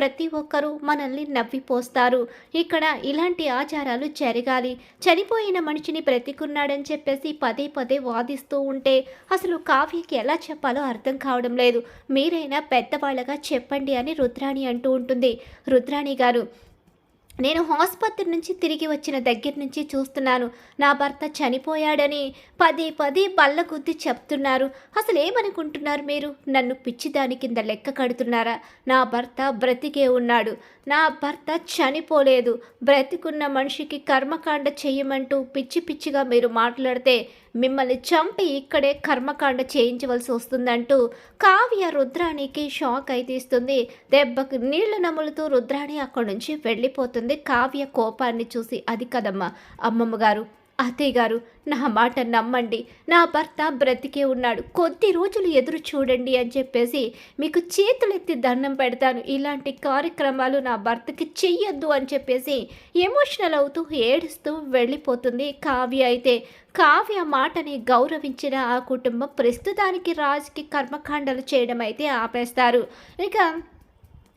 ప్రతి ఒక్కరూ మనల్ని నవ్విపోస్తారు. ఇక్కడ ఇలాంటి ఆచారాలు జరగాలి. చనిపోయిన మనిషిని బ్రతికున్నాడని చెప్పేసి పదే పదే వాదిస్తూ ఉంటే అసలు కావ్యకి ఎలా చెప్పాలో అర్థం కావడం లేదు. మీరైనా పెద్దవాళ్ళగా చెప్పండి అని రుద్రాణి అంటూ ఉంటుంది. రుద్రాణి గారు నేను ఆసుపత్రి నుంచి తిరిగి వచ్చిన దగ్గర నుంచి చూస్తున్నాను. నా భర్త చనిపోయాడని పదే పదే బల్ల గుద్ది చెప్తున్నారు. అసలు ఏమనుకుంటున్నారు మీరు? నన్ను పిచ్చిదాని కింద లెక్క కడుతున్నారా? నా భర్త బ్రతికే ఉన్నాడు. నా భర్త చనిపోలేదు. బ్రతికున్న మనిషికి కర్మకాండ చేయమంటూ పిచ్చి పిచ్చిగా మీరు మాట్లాడితే మిమ్మల్ని చంపి ఇక్కడే కర్మకాండ చేయించవలసి వస్తుందంటూ కావ్య రుద్రాణికి షాక్ అయితే ఇస్తుంది దెబ్బకు నీళ్ళు నములుతూ రుద్రాణి అక్కడి నుంచి వెళ్ళిపోతుంది. కావ్య కోపాన్ని చూసి అది కదమ్మా అమ్మమ్మ గారు అత్తయ్య గారు నా మాట నమ్మండి. నా భర్త బ్రతికే ఉన్నాడు. కొద్ది రోజులు ఎదురు చూడండి అని చెప్పేసి మీకు చేతులెత్తి దండం పెడతాను. ఇలాంటి కార్యక్రమాలు నా భర్తకి చెయ్యొద్దు అని చెప్పేసి ఎమోషనల్ అవుతూ ఏడుస్తూ వెళ్ళిపోతుంది కావ్య అయితే. కావ్య మాటని గౌరవించిన ఆ కుటుంబం ప్రస్తుతానికి రాజుకి కర్మకాండలు చేయడం అయితే ఆపేస్తారు. ఇక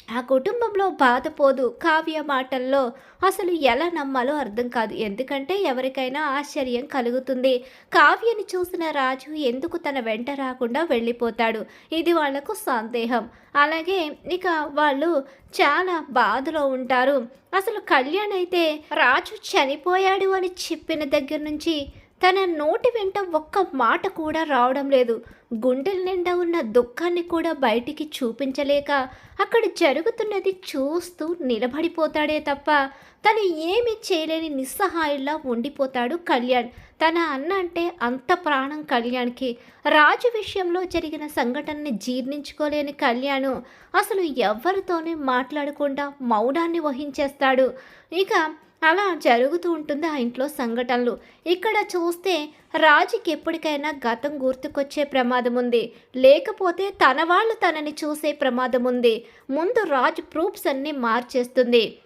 ఆ కుటుంబంలో బాధపోదు కావ్య మాటల్లో అసలు ఎలా నమ్మాలో అర్థం కాదు. ఎందుకంటే ఎవరికైనా ఆశ్చర్యం కలుగుతుంది. కావ్యని చూసిన రాజు ఎందుకు తన వెంట రాకుండా వెళ్ళిపోతాడు? ఇది వాళ్ళకు సందేహం. అలాగే ఇక వాళ్ళు చాలా బాధలో ఉంటారు. అసలు కళ్యాణ్ అయితే రాజు చనిపోయాడు అని చెప్పిన దగ్గర నుంచి తన నోటి వెంట ఒక్క మాట కూడా రావడం లేదు. గుండెల నిండా ఉన్న దుఃఖాన్ని కూడా బయటికి చూపించలేక అక్కడ జరుగుతున్నది చూస్తూ నిలబడిపోతాడే తప్ప తను ఏమీ చేయలేని నిస్సహాయంలా ఉండిపోతాడు కళ్యాణ్. తన అన్న అంటే అంత ప్రాణం కళ్యాణ్కి. రాజు విషయంలో జరిగిన సంఘటనని జీర్ణించుకోలేని కళ్యాణ్. అసలు ఎవరితోనే మాట్లాడకుండా మౌనాన్ని వహించేస్తాడు. ఇక అలా జరుగుతూ ఉంటుంది ఆ ఇంట్లో సంఘటనలు. ఇక్కడ చూస్తే రాజుకి ఎప్పటికైనా గతం గుర్తుకొచ్చే ప్రమాదం ఉంది. లేకపోతే తన వాళ్ళు తనని చూసే ప్రమాదం ఉంది. ముందు రాజు ప్రూఫ్స్ అన్నీ మార్చేస్తుంది.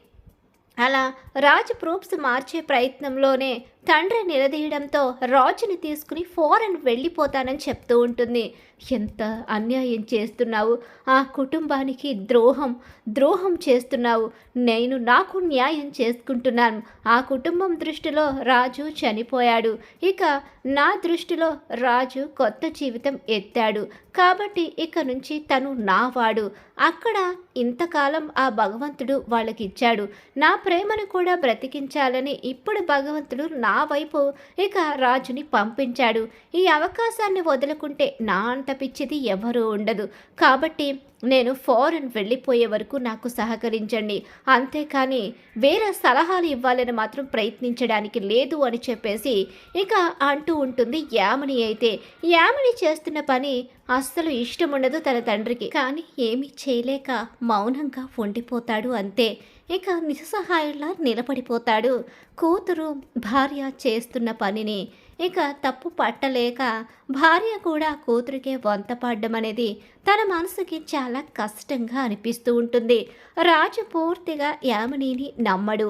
అలా రాజు ప్రూఫ్స్ మార్చే ప్రయత్నంలోనే తండ్రి నిలదీయడంతో రాజుని తీసుకుని ఫారెన్ వెళ్ళిపోతానని చెప్తూ ఉంటుంది. ఎంత అన్యాయం చేస్తున్నావు? ఆ కుటుంబానికి ద్రోహం ద్రోహం చేస్తున్నావు. నేను నాకు న్యాయం చేసుకుంటున్నాను. ఆ కుటుంబం దృష్టిలో రాజు చనిపోయాడు. ఇక నా దృష్టిలో రాజు కొత్త జీవితం ఎత్తాడు. కాబట్టి ఇక నుంచి తను నావాడు అక్కడ ఇంతకాలం ఆ భగవంతుడు వాళ్ళకి ఇచ్చాడు నా ప్రేమను కూడా బ్రతికించాలని ఇప్పుడు భగవంతుడు నా వైపు ఇక రాజుని పంపించాడు. ఈ అవకాశాన్ని వదులుకుంటే నా అంత పిచ్చిది ఎవరూ ఉండదు. కాబట్టి నేను ఫారెన్ వెళ్ళిపోయే వరకు నాకు సహకరించండి. అంతేకాని వేరే సలహాలు ఇవ్వాలని మాత్రం ప్రయత్నించడానికి లేదు అని చెప్పేసి ఇక అంటూ ఉంటుంది యామిని అయితే. యామిని చేస్తున్న పని అస్సలు ఇష్టం ఉండదు తన తండ్రికి. కానీ ఏమీ చేయలేక మౌనంగా ఉండిపోతాడు అంతే. ఇక నిస్సహాయంలా నిలబడిపోతాడు. కూతురు భార్య చేస్తున్న పనిని ఇక తప్పు పట్టలేక భార్య కూడా కూతురికే వంత పడ్డం అనేది తన మనసుకి చాలా కష్టంగా అనిపిస్తూ ఉంటుంది. రాజు పూర్తిగా యామినిని నమ్మడు.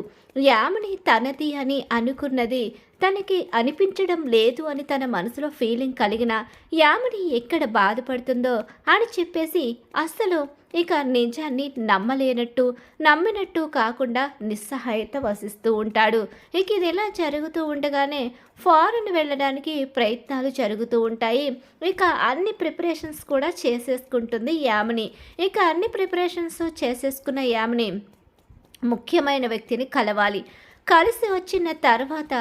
యామిని తనది అని అనుకున్నది తనకి అనిపించడం లేదు అని తన మనసులో ఫీలింగ్ కలిగిన యామిని ఎక్కడ బాధపడుతుందో అని చెప్పేసి అస్సలు ఇక నిజాన్ని నమ్మలేనట్టు నమ్మినట్టు కాకుండా నిస్సహాయత వసిస్తూ ఉంటాడు. ఇక ఇది ఇలా జరుగుతూ ఉండగానే ఫారెన్ వెళ్ళడానికి ప్రయత్నాలు జరుగుతూ ఉంటాయి. ఇక అన్ని ప్రిపరేషన్స్ కూడా చేసేసుకుంటుంది యామిని. ఇక అన్ని ప్రిపరేషన్స్ చేసేసుకున్న యామిని ముఖ్యమైన వ్యక్తిని కలవాలి. కలిసి వచ్చిన తర్వాత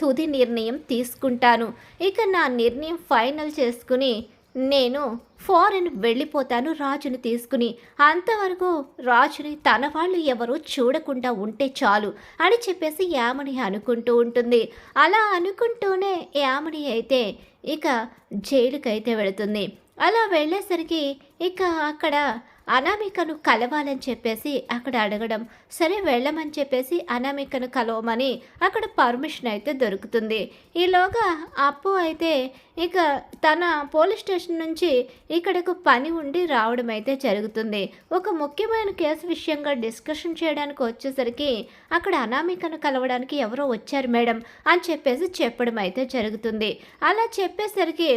తుది నిర్ణయం తీసుకుంటాను. ఇక నా నిర్ణయం ఫైనల్ చేసుకుని నేను ఫారెన్ వెళ్ళిపోతాను రాజుని తీసుకుని. అంతవరకు రాజుని తన వాళ్ళు ఎవరూ చూడకుండా ఉంటే చాలు అని చెప్పేసి యామని అనుకుంటూ ఉంటుంది. అలా అనుకుంటూనే యామని అయితే ఇక జైలుకైతే వెళుతుంది. అలా వెళ్ళేసరికి ఇక అక్కడ అనామికను కలవాలని చెప్పేసి అక్కడ అడగడం. సరే వెళ్ళమని చెప్పేసి అనామికను కలవమని అక్కడ పర్మిషన్ అయితే దొరుకుతుంది. ఈలోగా అప్పు అయితే ఇక తన పోలీస్ స్టేషన్ నుంచి ఇక్కడకు పని ఉండి రావడం అయితే జరుగుతుంది. ఒక ముఖ్యమైన కేసు విషయంగా డిస్కషన్ చేయడానికి వచ్చేసరికి అక్కడ అనామికను కలవడానికి ఎవరో వచ్చారు మేడం అని చెప్పేసి చెప్పడం అయితే జరుగుతుంది. అలా చెప్పేసరికి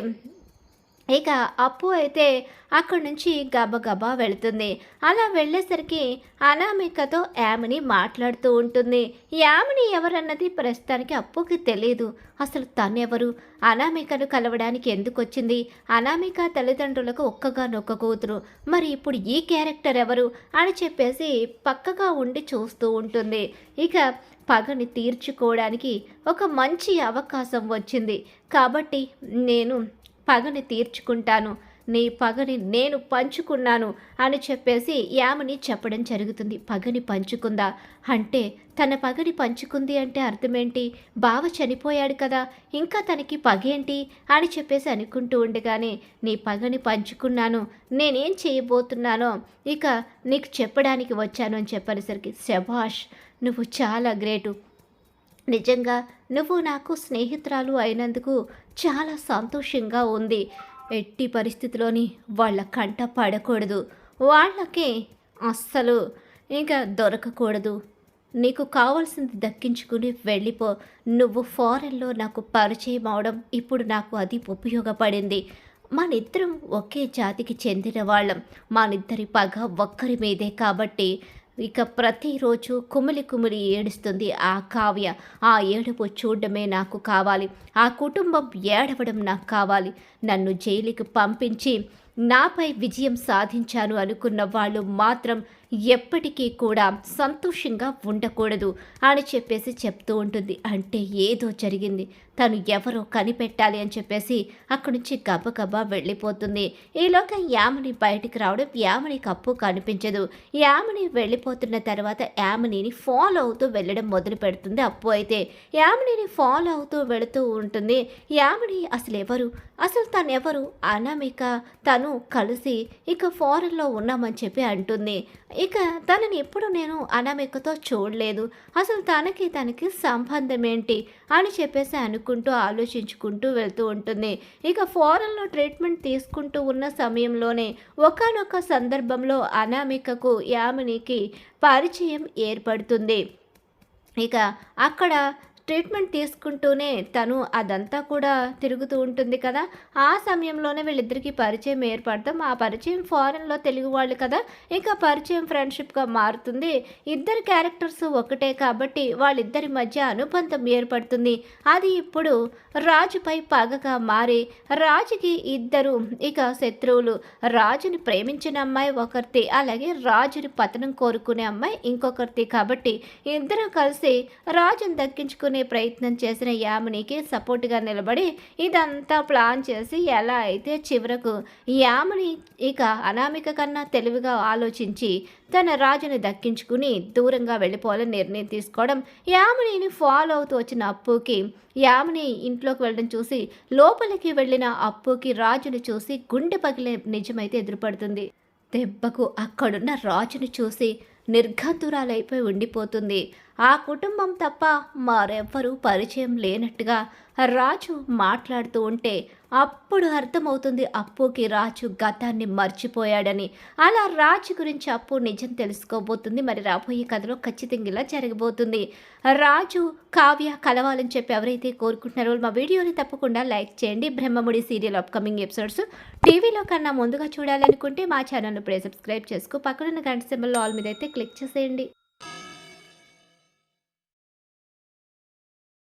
ఇక అప్పు అయితే అక్కడి నుంచి గబగబా వెళుతుంది. అలా వెళ్ళేసరికి అనామికతో యామిని మాట్లాడుతూ ఉంటుంది. యామిని ఎవరన్నది ప్రస్తుతానికి అప్పుకి తెలియదు అసలు తనెవరు? అనామికను కలవడానికి ఎందుకు వచ్చింది అనామిక తల్లిదండ్రులకు ఒక్కగానొక్క కూతురు. మరి ఇప్పుడు ఈ క్యారెక్టర్ ఎవరు? అని చెప్పేసి పక్కగా ఉండి చూస్తూ ఉంటుంది. ఇక పగని తీర్చుకోవడానికి ఒక మంచి అవకాశం వచ్చింది. కాబట్టి నేను పగని తీర్చుకుంటాను. నీ పగని నేను పంచుకున్నాను అని చెప్పేసి యామిని చెప్పడం జరుగుతుంది. పగని పంచుకుందా? అంటే తన పగని పంచుకుంది అంటే అర్థమేంటి? బావ చనిపోయాడు కదా ఇంకా తనకి పగేంటి? అని చెప్పేసి అనుకుంటూ ఉండగానే నీ పగని పంచుకున్నాను నేనేం చేయబోతున్నానో ఇక నీకు చెప్పడానికి వచ్చాను అని చెప్పనేసరికి శభాష్ నువ్వు చాలా గ్రేటు. నిజంగా నువ్వు నాకు స్నేహితురాలు అయినందుకు చాలా సంతోషంగా ఉంది. ఎట్టి పరిస్థితిలోని వాళ్ళ కంట పడకూడదు. వాళ్ళకి అస్సలు ఇంకా దొరకకూడదు. నీకు కావాల్సింది దక్కించుకుని వెళ్ళిపో. నువ్వు ఫారెన్లో నాకు పరిచయం అవడం ఇప్పుడు నాకు అది ఉపయోగపడింది. మనిద్దరం ఒకే జాతికి చెందిన వాళ్ళం. మనిద్దరి పగ ఒక్కరి మీదే కాబట్టి ఇక ప్రతిరోజు కుమిలి కుమిలి ఏడుస్తుంది ఆ కావ్య. ఆ ఏడుపు చూడడమే నాకు కావాలి. ఆ కుటుంబం ఏడవడం నాకు కావాలి. నన్ను జైలుకి పంపించి నాపై విజయం సాధించాను అనుకున్న వాళ్ళు మాత్రం ఎప్పటికీ కూడా సంతోషంగా ఉండకూడదు అని చెప్పేసి చెప్తూ ఉంటుంది. అంటే ఏదో జరిగింది. తను ఎవరో కనిపెట్టాలి అని చెప్పేసి అక్కడి నుంచి గబగబా వెళ్ళిపోతుంది. ఈలోగా యామిని బయటికి రావడం యామిని కప్పు కనిపించదు. యామిని వెళ్ళిపోతున్న తర్వాత యామినిని ఫాలో అవుతూ వెళ్ళడం మొదలు పెడుతుంది అప్పు అయితే. యామినిని ఫాలో అవుతూ వెళుతూ ఉంటుంది. యామిని అసలు ఎవరు అసలు తను ఎవరు అనామిక తను కలిసి ఇక ఫారెన్లో ఉన్నామని చెప్పి అంటుంది. ఇక తనని ఎప్పుడు నేను అనామికతో చూడలేదు. అసలు తనకి తనకి సంబంధం ఏంటి? అని చెప్పేసి అనుకుంటూ ఆలోచించుకుంటూ వెళ్తూ ఉంటుంది. ఇక ఫారెన్లో ట్రీట్మెంట్ తీసుకుంటూ ఉన్న సమయంలోనే ఒకనొక సందర్భంలో అనామికకు యామినికి పరిచయం ఏర్పడుతుంది. ఇక అక్కడ ట్రీట్మెంట్ తీసుకుంటూనే తను అదంతా కూడా తిరుగుతూ ఉంటుంది కదా. ఆ సమయంలోనే వీళ్ళిద్దరికీ పరిచయం ఏర్పడతాం. ఆ పరిచయం ఫారెన్లో తెలుగు వాళ్ళు కదా. ఇంకా పరిచయం ఫ్రెండ్షిప్గా మారుతుంది. ఇద్దరు క్యారెక్టర్స్ ఒకటే కాబట్టి వాళ్ళిద్దరి మధ్య అనుబంధం ఏర్పడుతుంది. అది ఇప్పుడు రాజుపై పగగా మారి రాజుకి ఇద్దరు ఇక శత్రువులు. రాజుని ప్రేమించిన అమ్మాయి ఒకరితి అలాగే రాజుని పతనం కోరుకునే అమ్మాయి ఇంకొకరితి కాబట్టి ఇద్దరు కలిసి రాజుని దక్కించుకునే చేసుకునే ప్రయత్నం చేసిన యామినికి సపోర్ట్గా నిలబడి ఇదంతా ప్లాన్ చేసి ఎలా అయితే చివరకు యామిని ఇక అనామిక కన్నా తెలివిగా ఆలోచించి తన రాజుని దక్కించుకుని దూరంగా వెళ్ళిపోవాలని నిర్ణయం తీసుకోవడం యామినిని ఫాలో అవుతూ వచ్చిన అప్పుకి యామిని ఇంట్లోకి వెళ్ళడం చూసి లోపలికి వెళ్ళిన అప్పుకి రాజుని చూసి గుండె పగిలే నిజమైతే ఎదురుపడుతుంది. దెబ్బకు అక్కడున్న రాజుని చూసి నిర్ఘంతురాలైపోయి ఉండిపోతుంది. ఆ కుటుంబం తప్ప మరెవ్వరూ పరిచయం లేనట్టుగా రాజు మాట్లాడుతూ ఉంటే అప్పుడు అర్థమవుతుంది అప్పుకి రాజు గతాన్ని మర్చిపోయాడని. అలా రాజు గురించి అప్పు నిజం తెలుసుకోబోతుంది. మరి రాబోయే కథలో ఖచ్చితంగా ఇలా జరగబోతుంది. రాజు కావ్య కలవాలని చెప్పి ఎవరైతే కోరుకుంటున్నారో మా వీడియోని తప్పకుండా లైక్ చేయండి. బ్రహ్మముడి సీరియల్ అప్కమింగ్ ఎపిసోడ్స్ టీవీలో కన్నా ముందుగా చూడాలనుకుంటే మా ఛానల్ను ఇప్పుడే సబ్స్క్రైబ్ చేసుకో. పక్కనున్న గంట సింబల్ ఆల్ మీద అయితే క్లిక్ చేసేయండి.